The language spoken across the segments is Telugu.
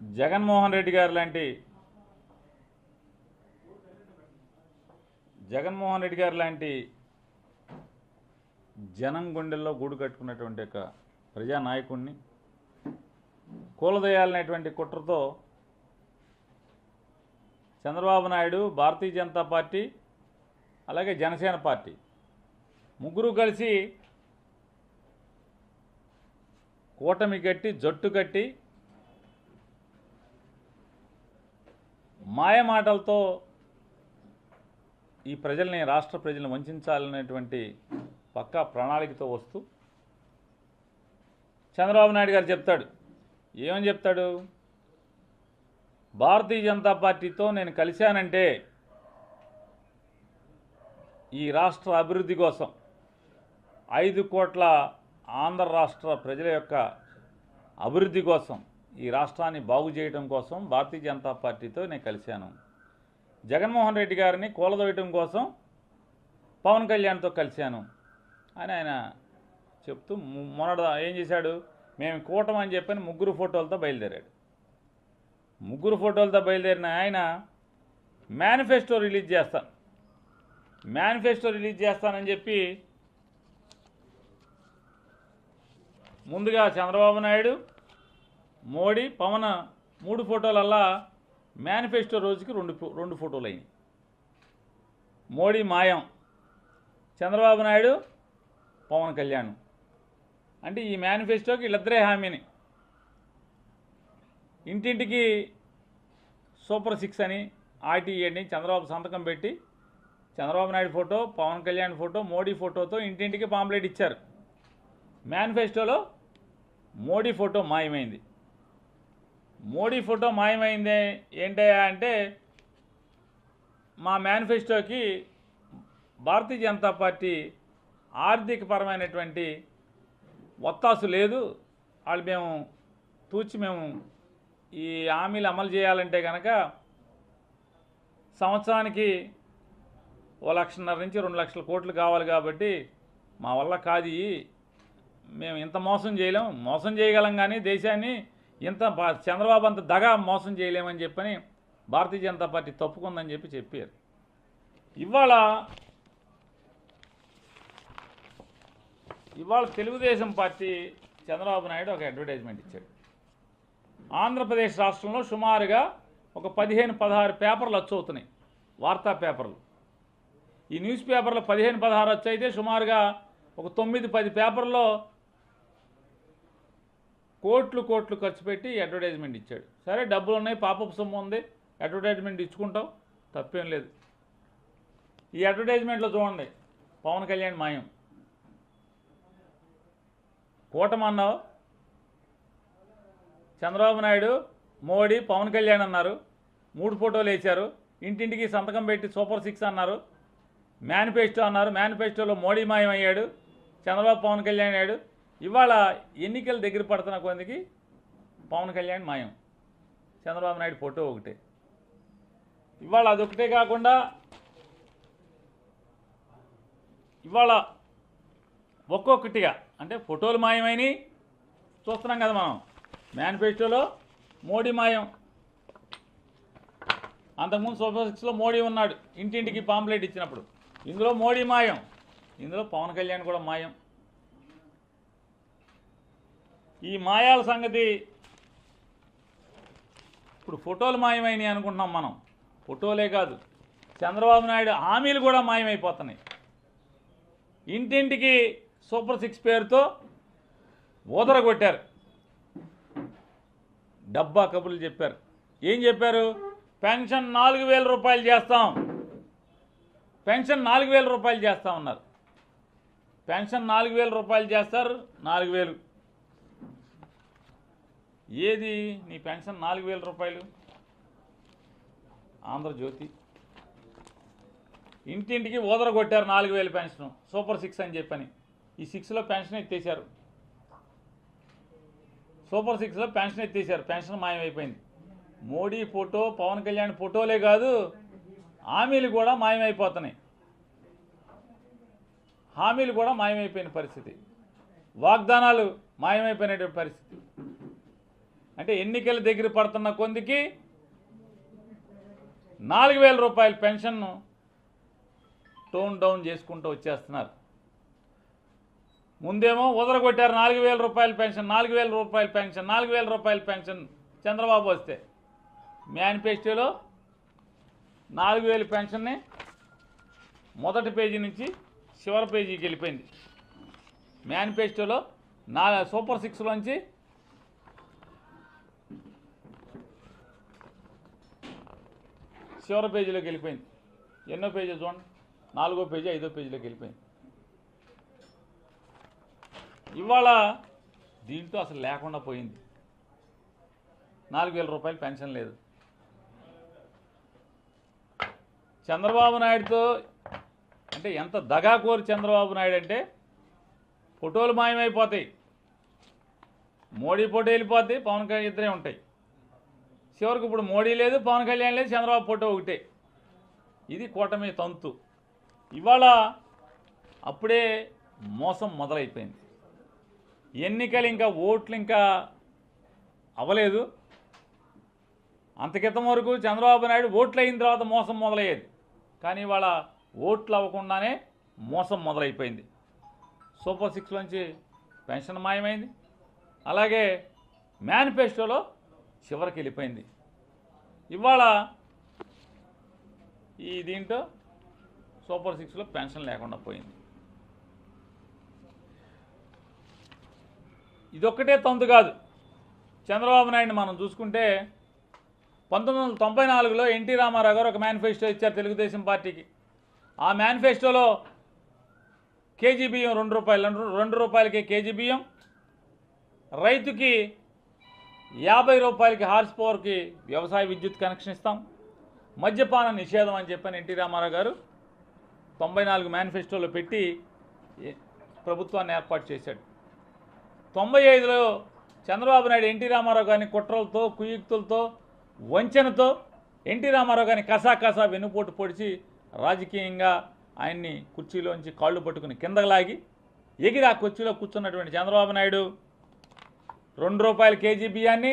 జగన్మోహన్ రెడ్డి గారు లాంటి జగన్మోహన్ రెడ్డి గారు లాంటి జనం గుండెల్లో గూడు కట్టుకున్నటువంటి ఒక ప్రజానాయకుడిని కూలదయాలనేటువంటి కుట్రతో చంద్రబాబు నాయుడు భారతీయ జనతా పార్టీ అలాగే జనసేన పార్టీ ముగ్గురు కలిసి కూటమి కట్టి జట్టు కట్టి మాయమాటలతో ఈ ప్రజల్ని రాష్ట్ర ప్రజల్ని వంచాలనేటువంటి పక్కా ప్రణాళికతో వస్తూ చంద్రబాబు నాయుడు గారు చెప్తాడు. ఏమని చెప్తాడు? భారతీయ జనతా పార్టీతో నేను కలిశానంటే ఈ రాష్ట్ర అభివృద్ధి కోసం ఐదు కోట్ల ఆంధ్ర రాష్ట్ర ప్రజల యొక్క అభివృద్ధి కోసం ఈ రాష్ట్రాన్ని బాగు చేయడం కోసం భారతీయ జనతా పార్టీతో నేను కలిశాను. జగన్మోహన్ రెడ్డి గారిని కూలదోయటం కోసం పవన్ కళ్యాణ్తో కలిశాను అని ఆయన చెప్తూ మొన్నడ ఏం చేశాడు? మేము కూటమని అని చెప్పని ముగ్గురు ఫోటోలతో బయలుదేరాడు. ముగ్గురు ఫోటోలతో బయలుదేరిన ఆయన మేనిఫెస్టో రిలీజ్ చేస్తాను. మేనిఫెస్టో రిలీజ్ చేస్తానని చెప్పి ముందుగా చంద్రబాబు నాయుడు మోడీ పవన్ మూడు ఫోటోలల్లా మేనిఫెస్టో రోజుకి రెండు ఫో- రెండు ఫోటోలు అయినాయి మోడీ మాయం చంద్రబాబు నాయుడు పవన్ కళ్యాణ్. అంటే ఈ మేనిఫెస్టోకి వీళ్ళిద్దరే హామీని. ఇంటింటికి సూపర్ సిక్స్ అని ఆర్టీఈ అని చంద్రబాబు సంతకం పెట్టి చంద్రబాబు నాయుడు ఫోటో పవన్ కళ్యాణ్ ఫోటో మోడీ ఫోటోతో ఇంటింటికి పాంప్లెట్ ఇచ్చారు. మేనిఫెస్టోలో మోడీ ఫోటో మాయమైంది. మోడీ ఫోటో మాయమైంది ఏంటయ్యా అంటే మా మేనిఫెస్టోకి భారతీయ జనతా పార్టీ ఆర్థికపరమైనటువంటి ఒత్తాసు లేదు. వాళ్ళు మేము తూచి మేము ఈ హామీలు అమలు చేయాలంటే కనుక సంవత్సరానికి ఓ లక్షన్నర నుంచి రెండు లక్షల కోట్లు కావాలి కాబట్టి మా వల్ల కాదు. మేము ఇంత మోసం చేయలేం. మోసం చేయగలం కానీ దేశాన్ని ఇంత చంద్రబాబు అంత దగా మోసం చేయలేమని చెప్పని భారతీయ జనతా పార్టీ తప్పుకుందని చెప్పి చెప్పారు. ఇవాళ ఇవాళ తెలుగుదేశం పార్టీ చంద్రబాబు నాయుడు ఒక అడ్వర్టైజ్మెంట్ ఇచ్చాడు. ఆంధ్రప్రదేశ్ రాష్ట్రంలో సుమారుగా ఒక పదిహేను పదహారు పేపర్లు వచ్చవుతున్నాయి వార్తా పేపర్లు. ఈ న్యూస్ పేపర్లో పదిహేను పదహారు వచ్చైతే సుమారుగా ఒక తొమ్మిది పది పేపర్లో కోట్లు కోట్లు ఖర్చు పెట్టి అడ్వర్టైజ్మెంట్ ఇచ్చాడు. సరే డబ్బులు ఉన్నాయి పాపపు సొమ్ము ఉంది అడ్వర్టైజ్మెంట్ ఇచ్చుకుంటాం తప్పేం లేదు. ఈ అడ్వర్టైజ్మెంట్లో చూడండి పవన్ కళ్యాణ్ మాయం. కూటమన్నావు. చంద్రబాబు నాయుడు మోడీ పవన్ కళ్యాణ్ అన్నారు. మూడు ఫోటోలు వేశారు. ఇంటింటికి సంతకం పెట్టి సూపర్ సిక్స్ అన్నారు. మేనిఫెస్టో అన్నారు. మేనిఫెస్టోలో మోడీ మాయం అయ్యాడు. చంద్రబాబు పవన్ కళ్యాణ్ అయ్యాడు. ఇవాళ ఎన్నికలు దగ్గర పడుతున్న కొందికి పవన్ కళ్యాణ్ మాయం. చంద్రబాబు నాయుడు ఫోటో ఒకటే. ఇవాళ అదొకటే కాకుండా ఇవాళ ఒక్కొక్కటిగా అంటే ఫోటోలు మాయమైనవి చూస్తున్నాం కదా మనం. మేనిఫెస్టోలో మోడీ మాయం. అంతకుముందు సూపర్ సిక్స్లో మోడీ ఉన్నాడు. ఇంటింటికి పాంప్లెట్ ఇచ్చినప్పుడు. ఇందులో మోడీ మాయం. ఇందులో పవన్ కళ్యాణ్ కూడా మాయం. ఈ మాయాల సంగతి ఇప్పుడు ఫోటోలు మాయమైనవి అనుకుంటున్నాం మనం. ఫోటోలే కాదు. చంద్రబాబు నాయుడు హామీలు కూడా మాయమైపోతున్నాయి. ఇంటింటికి సూపర్ సిక్స్ పేరుతో ఊదర కొట్టారు డబ్బా కబుర్లు చెప్పారు. ఏం చెప్పారు? పెన్షన్ నాలుగు వేల రూపాయలు చేస్తాం. పెన్షన్ నాలుగు వేల రూపాయలు చేస్తా ఉన్నారు పెన్షన్ నాలుగు వేల రూపాయలు చేస్తారు నాలుగు వేలు ఏది? నీ పెన్షన్ నాలుగు వేల రూపాయలు. ఆంధ్రజ్యోతి. ఇంటింటికి ఓదర కొట్టారు నాలుగు వేలు పెన్షన్. సూపర్ సిక్స్ అని చెప్పని. ఈ సిక్స్లో పెన్షన్ ఎత్తేసారు సూపర్ సిక్స్లో పెన్షన్ ఎత్తేసారు పెన్షన్ మాయమైపోయింది. మోడీ ఫోటో పవన్ కళ్యాణ్ ఫోటోలే కాదు హామీలు కూడా మాయమైపోతున్నాయి. హామీలు కూడా మాయమైపోయిన పరిస్థితి. వాగ్దానాలు మాయమైపోయినటువంటి పరిస్థితి. అంటే ఎన్నికల దగ్గర పడుతున్న కొందికి నాలుగు వేల రూపాయల పెన్షన్ను టోన్ డౌన్ చేసుకుంటూ వచ్చేస్తున్నారు. ముందేమో ఉదరగొట్టారు నాలుగు వేల రూపాయల పెన్షన్ నాలుగు వేల రూపాయల పెన్షన్ నాలుగు వేల రూపాయల పెన్షన్ చంద్రబాబు వస్తే. మేనిఫెస్టోలో నాలుగు వేల పెన్షన్ని మొదటి పేజీ నుంచి చివరి పేజీకి వెళ్ళిపోయింది. మేనిఫెస్టోలో నా సూపర్ సిక్స్లోంచి చివరి పేజీలోకి వెళ్ళిపోయింది. ఎన్నో పేజీ చూడండి. నాలుగో పేజీ ఐదో పేజీలోకి వెళ్ళిపోయింది. ఇవాళ దీంట్లో అసలు లేకుండా పోయింది. నాలుగు వేల రూపాయలు పెన్షన్ లేదు. చంద్రబాబు నాయుడుతో అంటే ఎంత దగాకోరు చంద్రబాబు నాయుడు అంటే ఫోటోలు మాయమైపోతాయి. మోడీ ఫోటో వెళ్ళిపోద్ది పవన్ కళ్యాణ్ ఇద్దరే ఉంటాయి. చివరికి ఇప్పుడు మోడీ లేదు పవన్ కళ్యాణ్ లేదు చంద్రబాబు ఫోటో ఒకటే. ఇది కూటమి తంతు. ఇవాళ అప్పుడే మోసం మొదలైపోయింది. ఎన్నికలు ఇంకా ఓట్లు ఇంకా అవ్వలేదు. అంతకితం వరకు చంద్రబాబు నాయుడు ఓట్లు అయిన తర్వాత మోసం మొదలయ్యేది. కానీ ఇవాళ ఓట్లు అవ్వకుండానే మోసం మొదలైపోయింది. సూపర్ సిక్స్ నుంచి పెన్షన్ మాయమైంది. అలాగే మేనిఫెస్టోలో చివరికి వెళ్ళిపోయింది. ఇవాళ ఈ దీంట్లో సూపర్ సిక్స్లో పెన్షన్ లేకుండా పోయింది. ఇదొక్కటే తొందు కాదు. చంద్రబాబు నాయుడిని మనం చూసుకుంటే పంతొమ్మిది వందల తొంభై నాలుగులో ఎన్టీ రామారావు గారు ఒక మేనిఫెస్టో ఇచ్చారు తెలుగుదేశం పార్టీకి. ఆ మేనిఫెస్టోలో కేజీ బియ్యం రెండు రూపాయలు రెండు రూపాయలకే కేజీ బియ్యం. రైతుకి యాభై రూపాయలకి హార్స్ పవర్కి వ్యవసాయ విద్యుత్ కనెక్షన్ ఇస్తాం. మద్యపాన నిషేధం అని చెప్పని ఎన్టీ రామారావు గారు తొంభై నాలుగు మేనిఫెస్టోలో పెట్టి ప్రభుత్వాన్ని ఏర్పాటు చేశాడు. తొంభై ఐదులో చంద్రబాబు నాయుడు ఎన్టీ రామారావు గారిని కుట్రలతో కుయుక్తులతో వంచనతో ఎన్టీ రామారావు గారిని కసా కసా వెన్నుపోటు పొడిచి రాజకీయంగా ఆయన్ని కుర్చీలోంచి కాళ్ళు పట్టుకుని కిందకు లాగి ఎగిరి ఆ కుర్చీలో కూర్చున్నటువంటి చంద్రబాబు నాయుడు రెండు రూపాయల కేజీ బియ్యాన్ని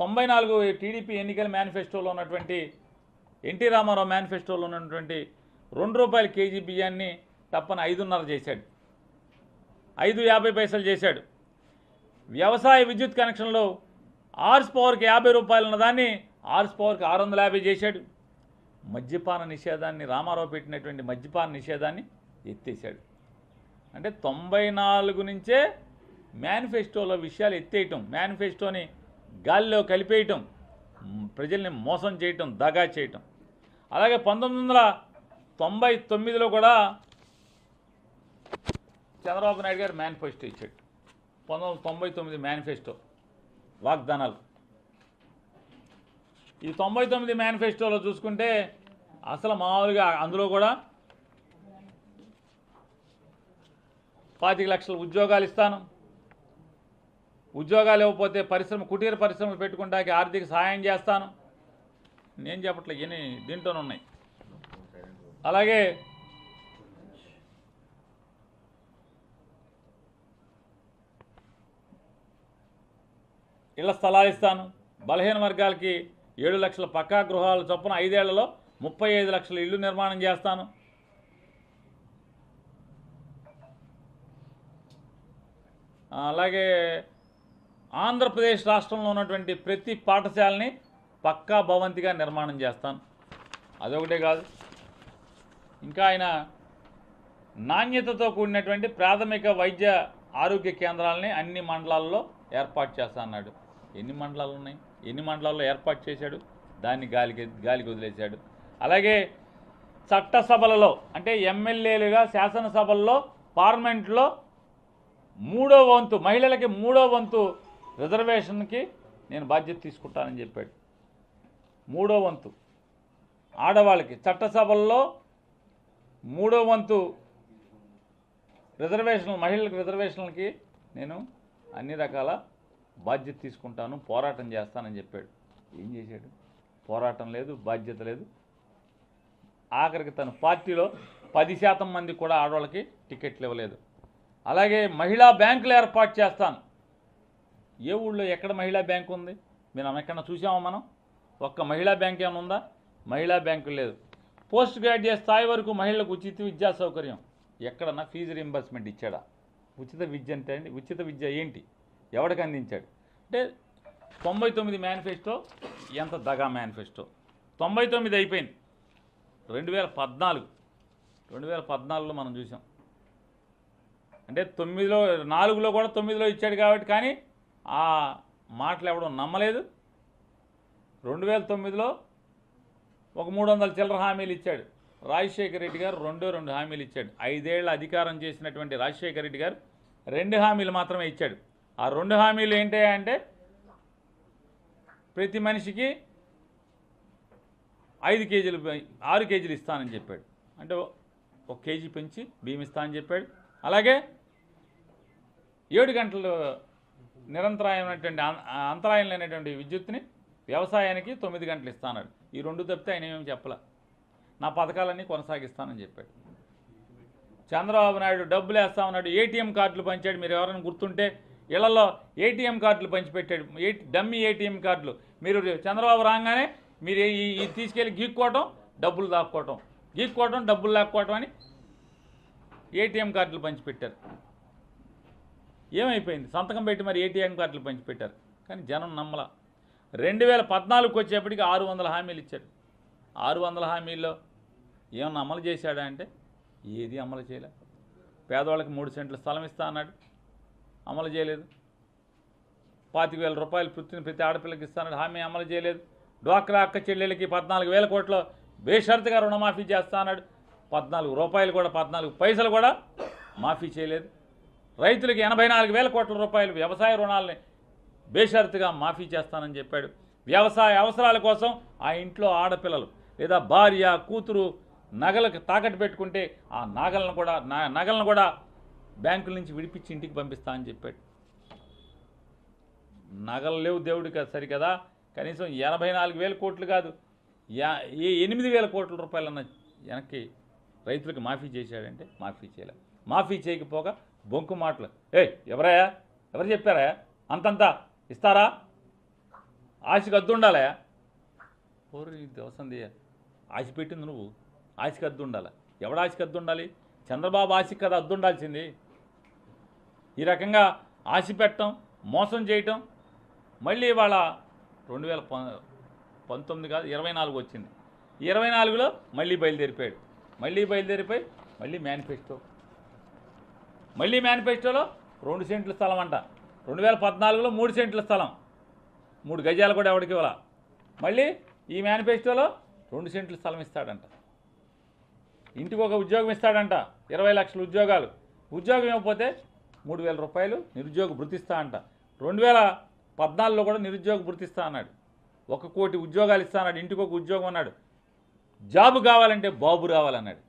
తొంభై నాలుగు టీడీపీ ఎన్నికల మేనిఫెస్టోలో ఉన్నటువంటి ఎన్టీ రామారావు మేనిఫెస్టోలో ఉన్నటువంటి రెండు రూపాయల కేజీ బియ్యాన్ని తప్పని ఐదున్నర చేశాడు. ఐదు యాభై పైసలు చేశాడు. వ్యవసాయ విద్యుత్ కనెక్షన్లో ఆర్స్ పవర్కి యాభై రూపాయలు ఉన్నదాన్ని ఆర్స్ పవర్కి ఆరు వందల యాభై చేశాడు. మద్యపాన నిషేధాన్ని రామారావు పెట్టినటువంటి మద్యపాన నిషేధాన్ని ఎత్తేసాడు అంటే తొంభై నాలుగు నుంచే మేనిఫెస్టోలో విషయాలు ఎత్తేయటం మేనిఫెస్టోని గాలిలో కలిపేయటం ప్రజల్ని మోసం చేయటం దగా చేయటం. అలాగే పంతొమ్మిది వందల తొంభై తొమ్మిదిలో కూడా చంద్రబాబు నాయుడు గారు మేనిఫెస్టో ఇచ్చాడు. పంతొమ్మిది వందల తొంభై తొమ్మిది మేనిఫెస్టో వాగ్దానాలు. ఈ తొంభై తొమ్మిది మేనిఫెస్టోలో చూసుకుంటే అసలు మామూలుగా అందులో కూడా పాతిక లక్షల ఉద్యోగాలు ఇస్తాను ఉద్యోగాలు ఇవ్వకపోతే పరిశ్రమ కుటీర పరిశ్రమలు పెట్టుకుంటానికి ఆర్థిక సహాయం చేస్తాను. నేను చెప్పట్లే ఇవన్నీ దీంట్లోనే ఉన్నాయి. అలాగే ఇళ్ళ స్థలాలు ఇస్తాను. బలహీన వర్గాలకి ఏడు లక్షల పక్కా గృహాలు చొప్పున ఐదేళ్ళలో ముప్పై ఐదు లక్షల ఇల్లు నిర్మాణం చేస్తాను. అలాగే ఆంధ్రప్రదేశ్ రాష్ట్రంలో ఉన్నటువంటి ప్రతి పాఠశాలని పక్కా భవంతిగా నిర్మాణం చేస్తాను. అదొకటే కాదు. ఇంకా ఆయన నాణ్యతతో కూడినటువంటి ప్రాథమిక వైద్య ఆరోగ్య కేంద్రాలని అన్ని మండలాల్లో ఏర్పాటు చేస్తా అన్నాడు. ఎన్ని మండలాలు ఉన్నాయి? ఎన్ని మండలాల్లో ఏర్పాటు చేశాడు? దాన్ని గాలికి గాలికి వదిలేశాడు. అలాగే చట్టసభలలో అంటే ఎమ్మెల్యేలుగా శాసనసభల్లో పార్లమెంట్లో మూడో వంతు మహిళలకి మూడో వంతు రిజర్వేషన్కి నేను బాధ్యత తీసుకుంటానని చెప్పాడు. మూడో వంతు. ఆడవాళ్ళకి చట్టసభల్లో మూడో వంతు రిజర్వేషన్ మహిళలకు రిజర్వేషన్లకి నేను అన్ని రకాల బాధ్యత తీసుకుంటాను పోరాటం చేస్తానని చెప్పాడు. ఏం చేశాడు? పోరాటం లేదు బాధ్యత లేదు. ఆఖరికి తన పార్టీలో పది శాతం మంది కూడా ఆడవాళ్ళకి టికెట్లు ఇవ్వలేదు. అలాగే మహిళా బ్యాంకులు ఏర్పాటు చేస్తాను. ఏ ఊళ్ళో ఎక్కడ మహిళా బ్యాంక్ ఉంది? మీరు ఎక్కడన్నా చూసామా మనం? ఒక్క మహిళా బ్యాంక్ ఏమైనా ఉందా? మహిళా బ్యాంకు లేదు. పోస్ట్ గ్రాడ్యుయేట్ స్థాయి వరకు మహిళలకు ఉచిత విద్యా సౌకర్యం. ఎక్కడన్నా ఫీజు రింబర్స్మెంట్ ఇచ్చాడా? ఉచిత విద్య అంటే అండి ఉచిత విద్య ఏంటి? ఎవడికి అందించాడు? అంటే తొంభై తొమ్మిది మేనిఫెస్టో ఎంత దగా మేనిఫెస్టో? తొంభై తొమ్మిది అయిపోయింది. రెండు వేల పద్నాలుగు. రెండు వేల పద్నాలుగులో మనం చూసాం. అంటే తొమ్మిదిలో నాలుగులో కూడా తొమ్మిదిలో ఇచ్చాడు కాబట్టి కానీ ఆ మాటలు ఎవడం నమ్మలేదు. రెండు వేల తొమ్మిదిలో ఒక మూడు వందల చిల్లర హామీలు ఇచ్చాడు. రాజశేఖర రెడ్డి గారు రెండో రెండు హామీలు ఇచ్చాడు. ఐదేళ్ళ అధికారం చేసినటువంటి రాజశేఖర రెడ్డి గారు రెండు హామీలు మాత్రమే ఇచ్చాడు. ఆ రెండు హామీలు ఏంటి అంటే ప్రతి మనిషికి ఐదు కేజీలు ఆరు కేజీలు ఇస్తానని చెప్పాడు. అంటే ఒక కేజీ పెంచి బియ్యం ఇస్తా అని చెప్పాడు. అలాగే ఏడు గంటలు నిరంతరాయమైనటువంటి అంతరాయం లేనటువంటి విద్యుత్ని వ్యవసాయానికి తొమ్మిది గంటలు ఇస్తాన్నాడు ఈ రెండు తప్పితే ఆయన ఏమేమి చెప్పలే. నా పథకాలన్నీ కొనసాగిస్తానని చెప్పాడు. చంద్రబాబు నాయుడు డబ్బులు వేస్తా ఉన్నాడు ఏటీఎం కార్డులు పంచాడు. మీరు ఎవరైనా గుర్తుంటే ఇళ్ళలో ఏటీఎం కార్డులు పంచిపెట్టాడు. ఏ డమ్మీ ఏటీఎం కార్డులు. మీరు చంద్రబాబు రాగానే మీరు ఈ ఈ తీసుకెళ్ళి గీక్కోవటం డబ్బులు దాక్కోవటం. గీక్కోవటం డబ్బులు లాక్కోవటం అని ఏటీఎం కార్డులు పంచిపెట్టారు. ఏమైపోయింది? సంతకం పెట్టి మరి ఏటీఎం కార్డులు పంచిపెట్టారు. కానీ జనం నమ్మల. రెండు వేల పద్నాలుగుకి వచ్చేప్పటికి ఆరు వందల హామీలు ఇచ్చాడు. ఆరు వందల హామీల్లో ఏమన్నా అమలు చేశాడా అంటే? ఏది అమలు చేయలే. పేదవాళ్ళకి మూడు సెంట్ల స్థలం ఇస్తా అన్నాడు. అమలు చేయలేదు. పాతిక వేల రూపాయలు పృథ్వీని ప్రతి ఆడపిల్లకి ఇస్తానని హామీ అమలు చేయలేదు. డ్వాక్రా అక్క చెల్లెళ్ళకి పద్నాలుగు వేల కోట్ల బేషరతుగా రుణమాఫీ చేస్తా అన్నాడు. పద్నాలుగు రూపాయలు కూడా పద్నాలుగు పైసలు కూడా మాఫీ చేయలేదు. రైతులకి ఎనభై నాలుగు వేల కోట్ల రూపాయలు వ్యవసాయ రుణాలని బేషరతుగా మాఫీ చేస్తానని చెప్పాడు. వ్యవసాయ అవసరాల కోసం ఆ ఇంట్లో ఆడపిల్లలు లేదా భార్య కూతురు నగలకు తాకట్టు పెట్టుకుంటే ఆ నగలను కూడా నా- నగలను కూడా బ్యాంకుల నుంచి విడిపించి ఇంటికి పంపిస్తా అని చెప్పాడు. నగలు లేవు దేవుడికి సరికదా? కనీసం ఎనభై నాలుగు వేల కోట్లు కాదు. యా ఏ ఎనిమిది వేల కోట్ల రూపాయలన్న వెనక్కి రైతులకు మాఫీ చేశాడంటే మాఫీ చేయలే. మాఫీ చేయకపోగా బొంకు మాటలు. ఏ ఎవరయ్యా? ఎవరు చెప్పారా అంతంతా ఇస్తారా? ఆశకు అద్దు ఉండాలా ఓరి దోసంది ఆశ పెట్టింది నువ్వు. ఆశకి అద్దు ఉండాలి. ఎవడ ఆశకి అద్దు ఉండాలి? చంద్రబాబు ఆశకి కదా అద్దు ఉండాల్సింది. ఈ రకంగా ఆశ పెట్టడం మోసం చేయటం మళ్ళీ ఇవాళ రెండు వేల ప- పంతొమ్మిది కాదు ఇరవై నాలుగు వచ్చింది. ఇరవై నాలుగులో మళ్ళీ బయలుదేరిపోయాడు. మళ్ళీ బయలుదేరిపోయి మళ్ళీ మేనిఫెస్టో మళ్ళీ మేనిఫెస్టోలో రెండు సెంట్ల స్థలం అంట. రెండు వేల పద్నాలుగులో మూడు సెంట్ల స్థలం. మూడు గజాలు కూడా ఎవరికి ఇవ్వాల? మళ్ళీ ఈ మేనిఫెస్టోలో రెండు సెంట్ల స్థలం ఇస్తాడంట. ఇంటికి ఒక ఉద్యోగం ఇస్తాడంట. ఇరవై లక్షల ఉద్యోగాలు. ఉద్యోగం ఇవ్వకపోతే మూడు వేల రూపాయలు నిరుద్యోగ భృతిస్తా అంట. రెండు వేల పద్నాలుగులో కూడా నిరుద్యోగ భృతిస్తా అన్నాడు. ఒక కోటి ఉద్యోగాలు ఇస్తా అన్నాడు. ఇంటికి ఒక ఉద్యోగం అన్నాడు. జాబు కావాలంటే బాబు రావాలన్నాడు.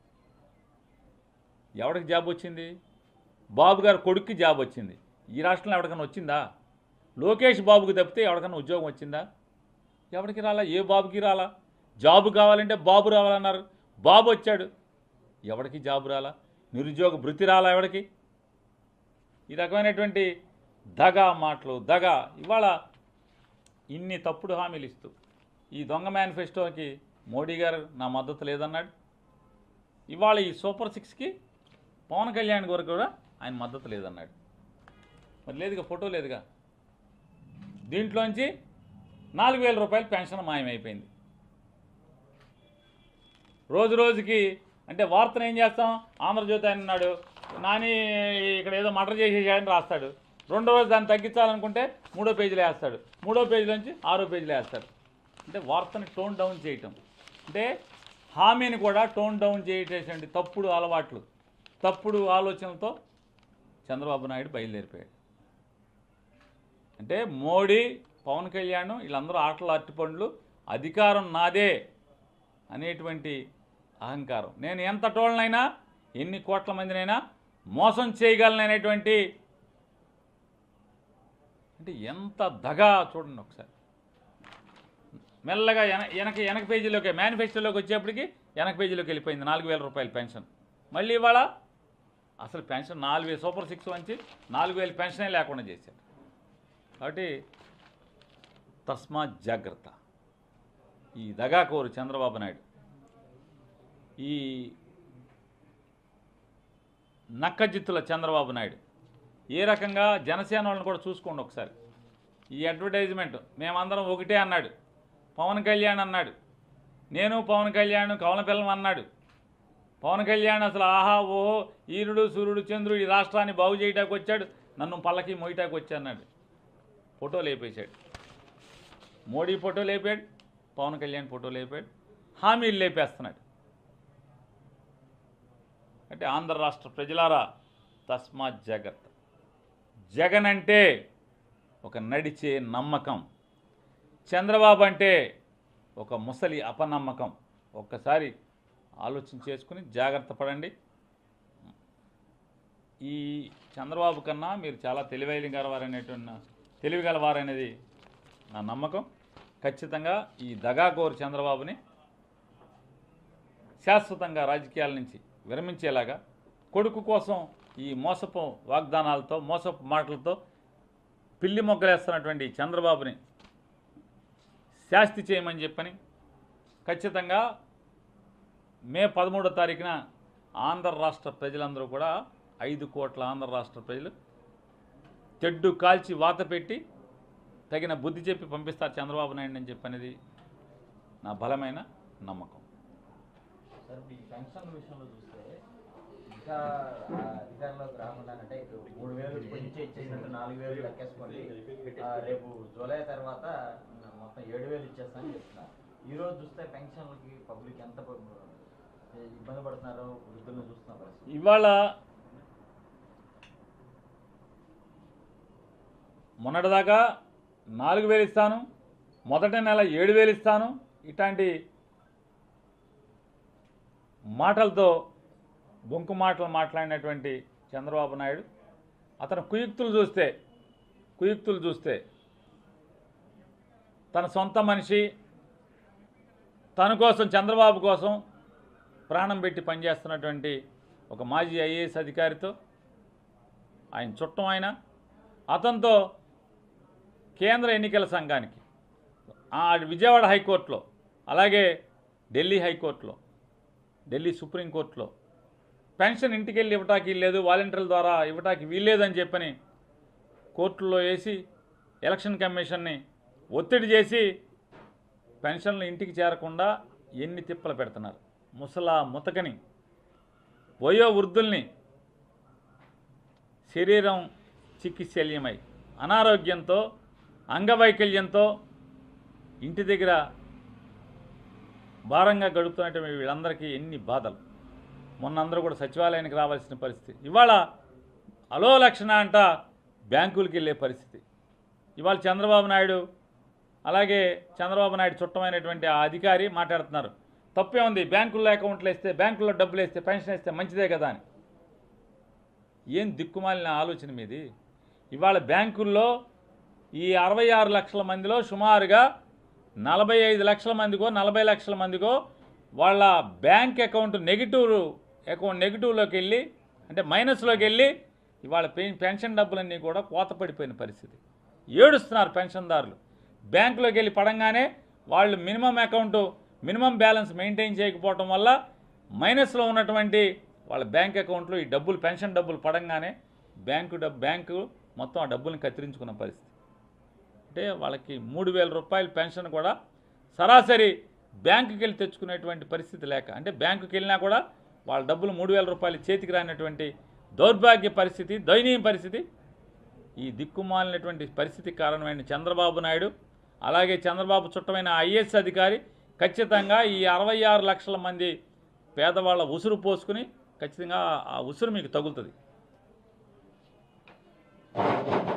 ఎవడికి జాబ్ వచ్చింది? బాబు గారు కొడుక్కి జాబ్ వచ్చింది. ఈ రాష్ట్రంలో ఎవరికైనా వచ్చిందా? లోకేష్ బాబుకి తప్పితే ఎవరికైనా ఉద్యోగం వచ్చిందా? ఎవరికి రాలా? ఏ బాబుకి రాలా? జాబు కావాలంటే బాబు రావాలన్నారు. బాబు వచ్చాడు. ఎవరికి జాబు రాలా? నిరుద్యోగ భృతి రాలా ఎవరికి ఈ రకమైనటువంటి దగా మాటలు దగా ఇవాళ ఇన్ని తప్పుడు హామీలు ఇస్తూ ఈ దొంగ మేనిఫెస్టోకి మోడీ గారు నా మద్దతు లేదన్నాడు. ఇవాళ ఈ సూపర్ సిక్స్కి పవన్ కళ్యాణ్ గారు కూడా ఆయన మద్దతు లేదన్నాడు. మరి లేదుగా ఫోటో లేదుగా? దీంట్లోంచి నాలుగు వేల రూపాయలు పెన్షన్ మాయమైపోయింది. రోజు రోజుకి అంటే వార్తను ఏం చేస్తాం? ఆంధ్రజ్యోతి ఆయన ఉన్నాడు. నాని ఇక్కడ ఏదో మర్డర్ చేసేసాడని రాస్తాడు. రెండో రోజు దాన్ని తగ్గించాలనుకుంటే మూడో పేజీలో వేస్తాడు. మూడో పేజీలోంచి ఆరో పేజీలో వేస్తాడు. అంటే వార్తని టోన్ డౌన్ చేయటం. అంటే హామీని కూడా టోన్ డౌన్ చేయటేటువంటి తప్పుడు అలవాట్లు తప్పుడు ఆలోచనలతో చంద్రబాబు నాయుడు బయలుదేరిపోయాడు. అంటే మోడీ పవన్ కళ్యాణ్ వీళ్ళందరూ ఆటలు అట్టిపండ్లు అధికారం నాదే అనేటువంటి అహంకారం. నేను ఎంత టోళ్ళనైనా ఎన్ని కోట్ల మందినైనా మోసం చేయగలననేటువంటి అంటే ఎంత దగా చూడండి ఒకసారి. మెల్లగా వెనక వెనక పేజీలోకి మేనిఫెస్టోలోకి వచ్చేప్పటికి వెనక పేజీలోకి వెళ్ళిపోయింది నాలుగు వేల రూపాయల పెన్షన్. మళ్ళీ ఇవాళ అసలు పెన్షన్ నాలుగు వేలు సూపర్ సిక్స్ వంచి నాలుగు వేలు పెన్షనే లేకుండా చేశారు కాబట్టి తస్మా జాగ్రత్త. ఈ దగాకోరు చంద్రబాబు నాయుడు ఈ నక్కజిత్తుల చంద్రబాబు నాయుడు ఏ రకంగా జనసేన వాళ్ళని కూడా చూసుకోండి ఒకసారి. ఈ అడ్వర్టైజ్మెంట్ మేమందరం ఒకటే అన్నాడు. పవన్ కళ్యాణ్ అన్నాడు. నేను పవన్ కళ్యాణ్ కవలపిల్లం అన్నాడు. పవన్ కళ్యాణ్ అసలు ఆహా ఓహో ఈరుడు సూర్యుడు చంద్రుడు ఈ రాష్ట్రాన్ని బాగు చేయటానికి వచ్చాడు నన్ను పల్లకి మోయటానికి వచ్చాడు ఫోటో లేపేశాడు. మోడీ ఫోటో లేపాడు పవన్ కళ్యాణ్ ఫోటో లేపాడు హామీలు లేపేస్తున్నాడు. అంటే ఆంధ్ర రాష్ట్ర ప్రజలారా తస్మాత్ జాగ్రత్త జగన్ అంటే ఒక నడిచే నమ్మకం. చంద్రబాబు అంటే ఒక ముసలి అపనమ్మకం. ఒక్కసారి ఆలోచన చేసుకుని జాగ్రత్త పడండి. ఈ చంద్రబాబు కన్నా మీరు చాలా తెలివైన గలవారనేటువంటి తెలివి గలవారనేది నా నమ్మకం. ఖచ్చితంగా ఈ దగాగోరు చంద్రబాబుని శాశ్వతంగా రాజకీయాల నుంచి విరమించేలాగా కొడుకు కోసం ఈ మోసపు వాగ్దానాలతో మోసపు మాటలతో పిల్లి మొగ్గలేస్తున్నటువంటి చంద్రబాబుని శాస్తి చేయమని చెప్పని ఖచ్చితంగా మే పదమూడో తారీఖున ఆంధ్ర రాష్ట్ర ప్రజలందరూ కూడా ఐదు కోట్ల ఆంధ్ర రాష్ట్ర ప్రజలు తెడ్డు కాల్చి వాత పెట్టి తగిన బుద్ధి చెప్పి పంపిస్తారు చంద్రబాబు నాయుడు అని చెప్పనేది నా బలమైన నమ్మకం. రేపు జూలై తర్వాత మొత్తం ఏడు వేలు ఇచ్చేస్తానని చెప్తున్నారు. ఈ రోజు చూస్తే పెన్షన్లకి పబ్లిక్ ఎంత ఇబ్బంది పడుతున్నారో వృద్ధులను ఇవాళ మొన్నటిదాకా నాలుగు వేలు ఇస్తాను మొదటి నెల ఏడు వేలు ఇస్తాను ఇట్లాంటి మాటలతో బొంకు మాటలు మాట్లాడినటువంటి చంద్రబాబు నాయుడు అతను కుయుక్తులు చూస్తే కుయుక్తులు చూస్తే తన సొంత మనిషి తన కోసం చంద్రబాబు కోసం ప్రాణం పెట్టి పనిచేస్తున్నటువంటి ఒక మాజీ ఐఏఎస్ అధికారితో ఆయన చుట్టం ఆయన అతనితో కేంద్ర ఎన్నికల సంఘానికి విజయవాడ హైకోర్టులో అలాగే ఢిల్లీ హైకోర్టులో ఢిల్లీ సుప్రీంకోర్టులో పెన్షన్ ఇంటికి వెళ్ళి ఇవ్వటానికి వీల్లేదు వాలంటీర్ల ద్వారా ఇవ్వటానికి వీల్లేదని చెప్పని కోర్టుల్లో వేసి ఎలక్షన్ కమిషన్ని ఒత్తిడి చేసి పెన్షన్లు ఇంటికి చేరకుండా ఎన్ని తిప్పలు పెడుతున్నారు. ముసలా ముతకని వయో వృద్ధుల్ని శరీరం చికిత్సల్యమై అనారోగ్యంతో అంగవైకల్యంతో ఇంటి దగ్గర భారంగా గడుపుతున్నటువంటి వీళ్ళందరికీ ఎన్ని బాధలు. మొన్న అందరూ కూడా సచివాలయానికి రావాల్సిన పరిస్థితి. ఇవాళ అలో లక్షణ అంట బ్యాంకులకి వెళ్ళే పరిస్థితి. ఇవాళ చంద్రబాబు నాయుడు అలాగే చంద్రబాబు నాయుడు చుట్టమైనటువంటి ఆ అధికారి మాట్లాడుతున్నారు. తప్పే ఉంది. బ్యాంకుల్లో అకౌంట్లు వేస్తే బ్యాంకుల్లో డబ్బులు వేస్తే పెన్షన్ వేస్తే మంచిదే కదా అని. ఏం దిక్కుమాలిన ఆలోచన మీది? ఇవాళ బ్యాంకుల్లో ఈ అరవై ఆరు లక్షల మందిలో సుమారుగా నలభై ఐదు లక్షల మందికో నలభై లక్షల మందికో వాళ్ళ బ్యాంక్ అకౌంట్ నెగిటివ్ అకౌంట్ నెగిటివ్లోకి వెళ్ళి అంటే మైనస్లోకి వెళ్ళి ఇవాళ పెన్షన్ డబ్బులన్నీ కూడా కోత పడిపోయిన పరిస్థితి. ఏడుస్తున్నారు పెన్షన్దారులు. బ్యాంకులోకి వెళ్ళి పడంగానే వాళ్ళు minimum account minimum balance maintain చేయకపోవటం వల్ల మైనస్లో ఉన్నటువంటి వాళ్ళ బ్యాంక్ అకౌంట్లో ఈ డబ్బులు పెన్షన్ డబ్బులు పడంగానే బ్యాంకు డబ్బు బ్యాంకు మొత్తం ఆ డబ్బుల్ని కత్తిరించుకున్న పరిస్థితి. అంటే వాళ్ళకి మూడు వేల రూపాయల పెన్షన్ కూడా సరాసరి బ్యాంకుకి వెళ్ళి తెచ్చుకునేటువంటి పరిస్థితి లేక అంటే బ్యాంకుకి వెళ్ళినా కూడా వాళ్ళ డబ్బులు మూడు వేల రూపాయలు చేతికి రానటువంటి దౌర్భాగ్య పరిస్థితి దయనీయ పరిస్థితి ఈ దిక్కుమాలినటువంటి పరిస్థితికి కారణమైన చంద్రబాబు నాయుడు అలాగే చంద్రబాబు చుట్టమైన ఐఏఎస్ అధికారి ఖచ్చితంగా ఈ అరవై ఆరు లక్షల మంది పేదవాళ్ళ ఉసురు పోసుకుని ఖచ్చితంగా ఆ ఉసురు మీకు తగులుతుంది.